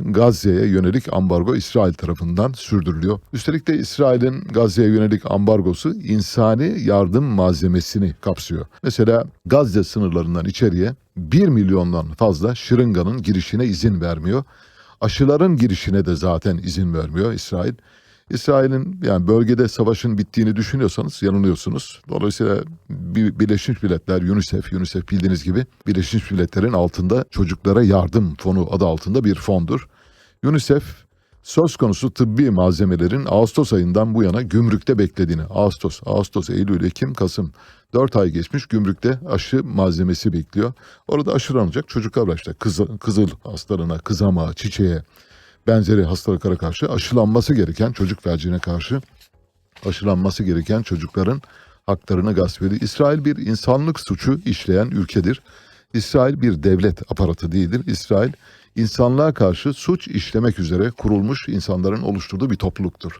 Gazze'ye yönelik ambargo İsrail tarafından sürdürülüyor. Üstelik de İsrail'in Gazze'ye yönelik ambargosu insani yardım malzemesini kapsıyor. Mesela Gazze sınırlarından içeriye 1 milyondan fazla şırınganın girişine izin vermiyor. Aşıların girişine de zaten izin vermiyor İsrail. İsrail'in yani bölgede savaşın bittiğini düşünüyorsanız yanılıyorsunuz. Dolayısıyla Bir- Birleşmiş Milletler, UNICEF, UNICEF bildiğiniz gibi Birleşmiş Milletler'in altında çocuklara yardım fonu adı altında bir fondur. UNICEF söz konusu tıbbi malzemelerin Ağustos ayından bu yana gümrükte beklediğini, Ağustos, Ağustos, Eylül, Ekim, Kasım 4 ay geçmiş gümrükte aşı malzemesi bekliyor. Orada aşılanacak çocuklar var işte kızıl, kızıl hastalığına, kızama, çiçeğe benzeri hastalıklara karşı aşılanması gereken çocuk felcine karşı aşılanması gereken çocukların haklarını gasp ediyor. İsrail bir insanlık suçu işleyen ülkedir. İsrail bir devlet aparatı değildir. İsrail insanlığa karşı suç işlemek üzere kurulmuş insanların oluşturduğu bir topluluktur.